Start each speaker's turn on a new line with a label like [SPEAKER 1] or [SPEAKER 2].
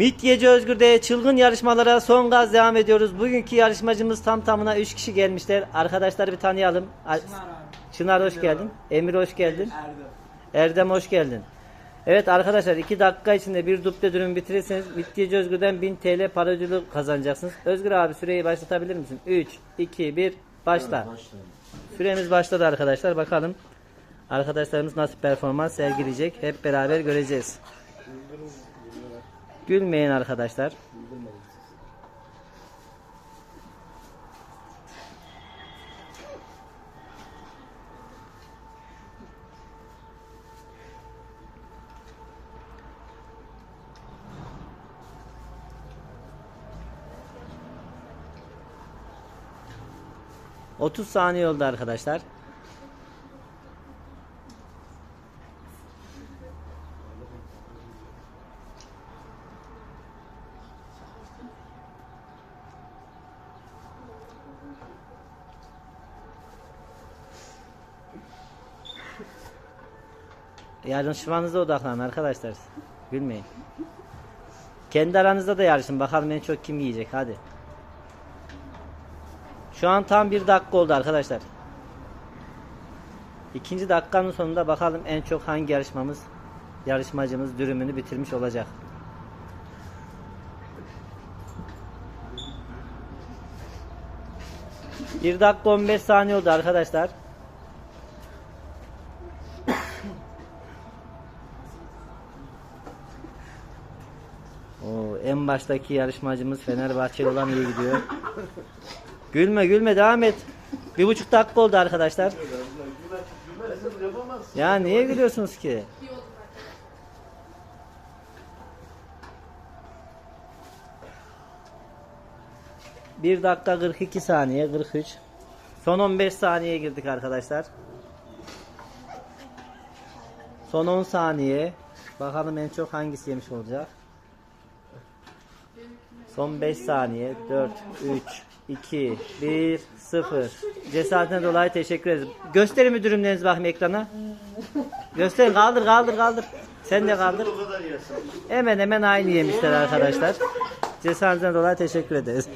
[SPEAKER 1] Midyeci Özgür'de çılgın yarışmalara son gaz devam ediyoruz. Bugünkü yarışmacımız tam tamına 3 kişi gelmişler. Arkadaşları bir tanıyalım. Çınar, Çınar hoş geldin. Emir hoş geldin. Erdem hoş geldin. Evet arkadaşlar 2 dakika içinde bir duple dürüm bitirirseniz Midyeci Özgür'den 1000 TL para ödülü kazanacaksınız. Özgür abi süreyi başlatabilir misin? 3, 2, 1 başla. Süremiz başladı arkadaşlar. Bakalım arkadaşlarımız nasıl performans sergileyecek. Hep beraber göreceğiz. Gülmeyin arkadaşlar. Otuz saniye oldu arkadaşlar. Yarışmanıza odaklanın arkadaşlar. Gülmeyin. Kendi aranızda da yarışın. Bakalım en çok kim yiyecek. Hadi. Şu an tam bir dakika oldu arkadaşlar. İkinci dakikanın sonunda bakalım en çok hangi yarışmamız yarışmacımız dürümünü bitirmiş olacak. Bir dakika 15 saniye oldu arkadaşlar. En baştaki yarışmacımız Fenerbahçeli olan iyi gidiyor. Gülme gülme devam et. Bir buçuk dakika oldu arkadaşlar. Ya niye gülüyorsunuz ki? Bir dakika 42 saniye 43. Son 15 saniyeye girdik arkadaşlar. Son 10 saniye. Bakalım en çok hangisi yemiş olacak. Son 5 saniye. 4, 3, 2, 1, 0. Cesaretine dolayı teşekkür ederiz. Gösterin müdürümlerinizi bakayım ekrana. Gösterin kaldır kaldır kaldır. Sen de kaldır. Hemen hemen aynı yemişler arkadaşlar. Cesaretine dolayı teşekkür ederiz.